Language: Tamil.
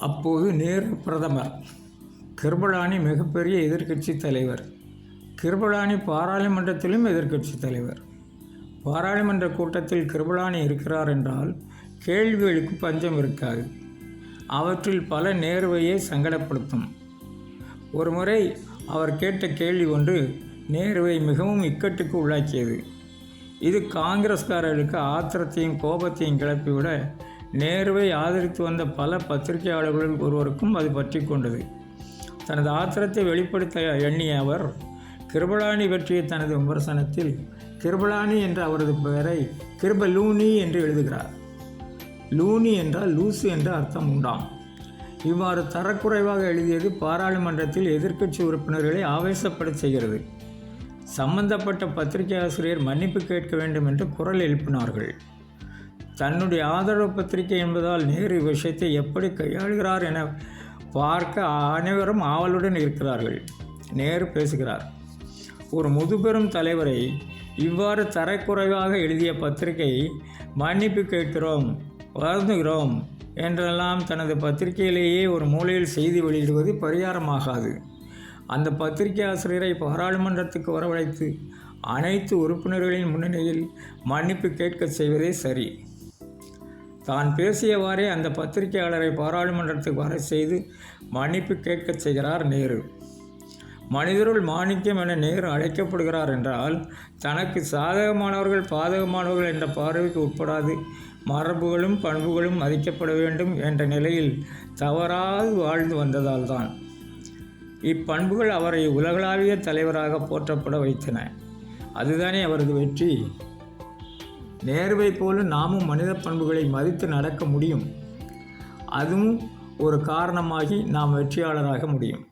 அப்போது நேரு பிரதமர் கிருபலானி மிகப்பெரிய எதிர்க்கட்சி தலைவர் கிருபலானி பாராளுமன்றத்திலும் எதிர்க்கட்சி தலைவர். பாராளுமன்ற கூட்டத்தில் கிருபலானி இருக்கிறார் என்றால் கேள்விகளுக்கு பஞ்சம் இருக்காது. அவற்றில் பல நேருவையே சங்கடப்படுத்தும். ஒருமுறை அவர் கேட்ட கேள்வி ஒன்று நேருவை மிகவும் இக்கட்டுக்கு உள்ளாக்கியது. இது காங்கிரஸ்காரர்களுக்கு ஆத்திரத்தையும் கோபத்தையும் கிளப்பிவிட நேருவை ஆதரித்து வந்த பல பத்திரிகையாளர்களில் ஒருவருக்கும் அது பற்றி கொண்டது. தனது ஆத்திரத்தை வெளிப்படுத்த எண்ணிய அவர் கிருபலானி பற்றிய தனது விமர்சனத்தில் கிருபலானி என்ற அவரது பெயரை கிருபலூனி என்று எழுதுகிறார். லூனி என்றால் லூசு என்ற அர்த்தம் உண்டாம். இவ்வாறு தரக்குறைவாக எழுதியது பாராளுமன்றத்தில் எதிர்க்கட்சி உறுப்பினர்களை ஆவேசப்படச் செய்கிறது. சம்பந்தப்பட்ட பத்திரிகை ஆசிரியர் மன்னிப்பு கேட்க வேண்டும் என்று குரல் எழுப்பினார்கள். தன்னுடைய ஆதரவு பத்திரிகை என்பதால் நேரு விஷயத்தை எப்படி கையாளுகிறார் என பார்க்க அனைவரும் ஆவலுடன் இருக்கிறார்கள். நேரு பேசுகிறார் ஒரு முதுபெரும் தலைவரை இவ்வாறு தரக்குறைவாக எழுதிய பத்திரிகை மன்னிப்பு கேட்கிறோம் வருந்துகிறோம் என்றெல்லாம் தனது பத்திரிகையிலேயே ஒரு மூலையில் செய்தி வெளியிடுவது பரிகாரமாகாது. அந்த பத்திரிகை ஆசிரியரை பாராளுமன்றத்துக்கு வரவழைத்து அனைத்து உறுப்பினர்களின் முன்னணியில் மன்னிப்பு கேட்க செய்வதே சரி. தான் பேசியவாறே அந்த பத்திரிகையாளரை பாராளுமன்றத்துக்கு வர செய்து மன்னிப்பு கேட்கச் செய்கிறார் நேரு. மனிதருள் மாணிக்கம் என நேரு அழைக்கப்படுகிறார் என்றால் தனக்கு சாதகமானவர்கள் பாதகமானவர்கள் என்ற பார்வைக்கு உட்படாது மரபுகளும் பண்புகளும் மதிக்கப்பட வேண்டும் என்ற நிலையில் தவறாது வாழ்ந்து வந்ததால் தான். இப்பண்புகள் அவரை உலகளாவிய தலைவராக போற்றப்பட வைத்தன. அதுதானே அவரது வெற்றி? நேர்வை போல நாமும் மனித பண்புகளை மதித்து நடக்க முடியும். அதுவும் ஒரு காரணமாகி நாம் வெற்றியாளராக முடியும்.